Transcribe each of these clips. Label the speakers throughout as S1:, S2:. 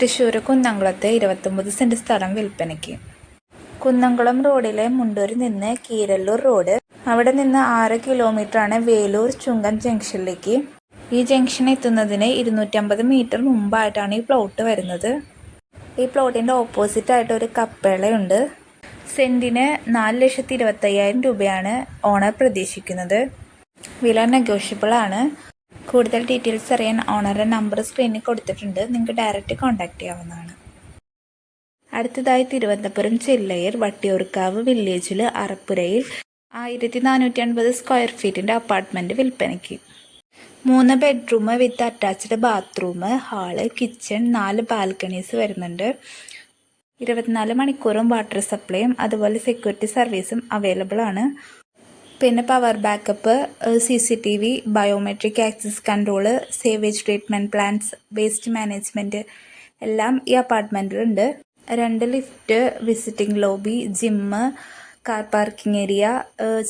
S1: തൃശ്ശൂർ കുന്നംകുളത്ത് ഇരുപത്തൊമ്പത് സെന്റ് സ്ഥലം വിൽപ്പനയ്ക്ക്. കുന്നംകുളം റോഡിലെ മുണ്ടൂരിൽ നിന്ന് കീരല്ലൂർ റോഡ് അവിടെ നിന്ന് ആറ് കിലോമീറ്ററാണ് വേലൂർ ചുങ്കം ജംഗ്ഷനിലേക്ക്. ഈ ജംഗ്ഷൻ എത്തുന്നതിന് ഇരുന്നൂറ്റമ്പത് മീറ്റർ മുമ്പായിട്ടാണ് ഈ പ്ലോട്ട് വരുന്നത്. ഈ പ്ലോട്ടിന്റെ ഓപ്പോസിറ്റ് ആയിട്ട് ഒരു കപ്പേളയുണ്ട്. സെന്റിന് നാല് ലക്ഷത്തി ഇരുപത്തയ്യായിരം രൂപയാണ് ഓണർ പ്രതീക്ഷിക്കുന്നത്. വില നെഗോഷ്യബിൾ ആണ് കൂടുതൽ ഡീറ്റെയിൽസ് അറിയാൻ ഓണറുടെ നമ്പർ സ്ക്രീനിൽ കൊടുത്തിട്ടുണ്ട്. നിങ്ങൾക്ക് ഡയറക്റ്റ് കോൺടാക്ട് ചെയ്യാവുന്നതാണ്. അടുത്തതായി തിരുവനന്തപുരം ജില്ലയിൽ വട്ടിയൂർക്കാവ് വില്ലേജിൽ അറപ്പുരയിൽ ആയിരത്തി നാനൂറ്റി അൻപത് സ്ക്വയർ ഫീറ്റിന്റെ അപ്പാർട്ട്മെന്റ് വിൽപ്പനയ്ക്ക്. മൂന്ന് bedroom with attached bathroom hall kitchen നാല് ബാൽക്കണീസ് വരുന്നുണ്ട്. ഇരുപത്തിനാല് മണിക്കൂറും വാട്ടർ സപ്ലൈയും അതുപോലെ സെക്യൂരിറ്റി സർവീസും അവൈലബിൾ ആണ്. പിന്നെ power backup C C T V biometric access control sewage treatment plans waste management എല്ലാം ഈ അപ്പാർട്ട്മെന്റിലുണ്ട് രണ്ട് lift visiting lobby gym car parking area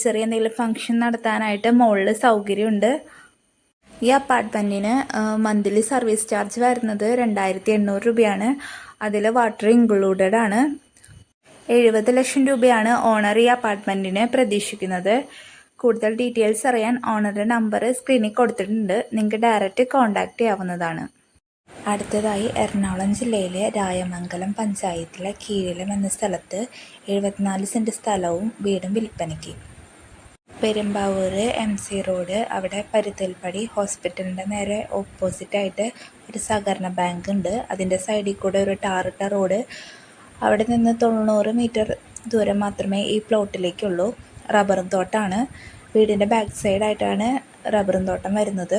S1: ചെറിയ എന്തെങ്കിലും ഫംഗ്ഷൻ നടത്താനായിട്ട് മുകളിൽ സൗകര്യമുണ്ട്. ഈ അപ്പാർട്ട്മെന്റിന് മന്ത്ലി സർവീസ് ചാർജ് വരുന്നത് രണ്ടായിരത്തി എണ്ണൂറ് രൂപയാണ്. അതിൽ വാട്ടർ ഇൻക്ലൂഡഡ് ആണ്. എഴുപത് ലക്ഷം രൂപയാണ് ഓണർ ഈ അപ്പാർട്ട്മെന്റിന് പ്രതീക്ഷിക്കുന്നത്. കൂടുതൽ ഡീറ്റെയിൽസ് അറിയാൻ ഓണറുടെ നമ്പർ സ്ക്രീനിൽ കൊടുത്തിട്ടുണ്ട്. നിങ്ങൾക്ക് ഡയറക്റ്റ് കോൺടാക്റ്റ് ചെയ്യാവുന്നതാണ്. അടുത്തതായി എറണാകുളം ജില്ലയിലെ രായമംഗലം പഞ്ചായത്തിലെ കീഴിലം എന്ന സ്ഥലത്ത് എഴുപത്തിനാല് സെന്റ് സ്ഥലവും വീടും വിൽപ്പനയ്ക്ക്. പെരുമ്പാവൂർ എം സി റോഡ് അവിടെ പരുത്തൽപ്പടി ഹോസ്പിറ്റലിന്റെ നേരെ ഓപ്പോസിറ്റായിട്ട് ഒരു സഹകരണ ബാങ്ക് ഉണ്ട്. അതിന്റെ സൈഡിൽ കൂടെ ഒരു ടാറിട്ട റോഡ് അവിടെ നിന്ന് തൊണ്ണൂറ് മീറ്റർ ദൂരം മാത്രമേ ഈ പ്ലോട്ടിലേക്കുള്ളൂ. റബ്ബറും തോട്ടമാണ് വീടിന്റെ ബാക്ക് സൈഡായിട്ടാണ് റബ്ബറും തോട്ടം വരുന്നത്.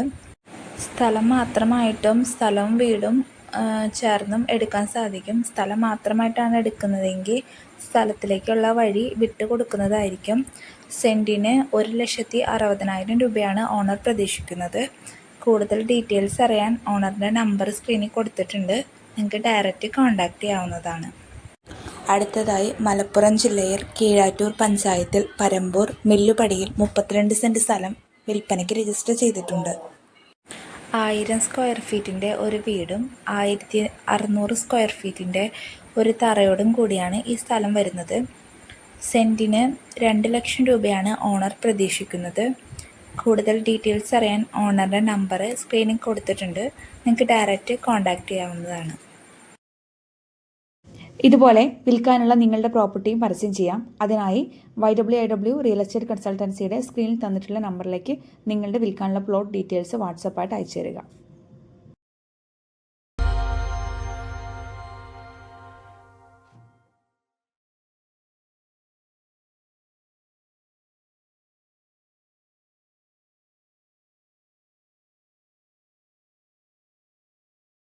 S1: സ്ഥലം മാത്രമായിട്ടും സ്ഥലവും വീടും ചേർന്നും എടുക്കാൻ സാധിക്കും. സ്ഥലം മാത്രമായിട്ടാണ് എടുക്കുന്നതെങ്കിൽ സ്ഥലത്തിലേക്കുള്ള വഴി വിട്ടു കൊടുക്കുന്നതായിരിക്കും. സെന്റിന് ഒരു ലക്ഷത്തി അറുപതിനായിരം രൂപയാണ് ഓണർ പ്രതീക്ഷിക്കുന്നത്. കൂടുതൽ ഡീറ്റെയിൽസ് അറിയാൻ ഓണറിന്റെ നമ്പർ സ്ക്രീനിൽ കൊടുത്തിട്ടുണ്ട്. നിങ്ങൾക്ക് ഡയറക്റ്റ് കോൺടാക്റ്റ് ചെയ്യാവുന്നതാണ്. അടുത്തതായി മലപ്പുറം ജില്ലയിൽ കീഴാറ്റൂർ പഞ്ചായത്തിൽ പരമ്പൂർ മില്ലുപടിയിൽ മുപ്പത്തിരണ്ട് സെന്റ് സ്ഥലം വിൽപ്പനയ്ക്ക് രജിസ്റ്റർ ചെയ്തിട്ടുണ്ട്. ആയിരം സ്ക്വയർ ഫീറ്റിന്റെ ഒരു വീടും ആയിരത്തി അറുന്നൂറ് സ്ക്വയർ ഫീറ്റിന്റെ ഒരു തറയോടും കൂടിയാണ് ഈ സ്ഥലം വരുന്നത്. സെന്റിന് രണ്ട് ലക്ഷം രൂപയാണ് ഓണർ പ്രതീക്ഷിക്കുന്നത്. കൂടുതൽ ഡീറ്റെയിൽസ് അറിയാൻ ഓണറുടെ നമ്പർ സ്ക്രീനിൽ കൊടുത്തിട്ടുണ്ട്. നിങ്ങൾക്ക് ഡയറക്റ്റ് കോൺടാക്റ്റ് ചെയ്യാവുന്നതാണ്.
S2: ഇതുപോലെ വിൽക്കാനുള്ള നിങ്ങളുടെ പ്രോപ്പർട്ടിയും പരസ്യം ചെയ്യാം. അതിനായി Y W I W real estate കൺസൾട്ടൻസിയുടെ സ്ക്രീനിൽ തന്നിട്ടുള്ള നമ്പറിലേക്ക് നിങ്ങളുടെ വിൽക്കാനുള്ള പ്ലോട്ട് ഡീറ്റെയിൽസ് വാട്സപ്പായിട്ട് അയച്ചു തരിക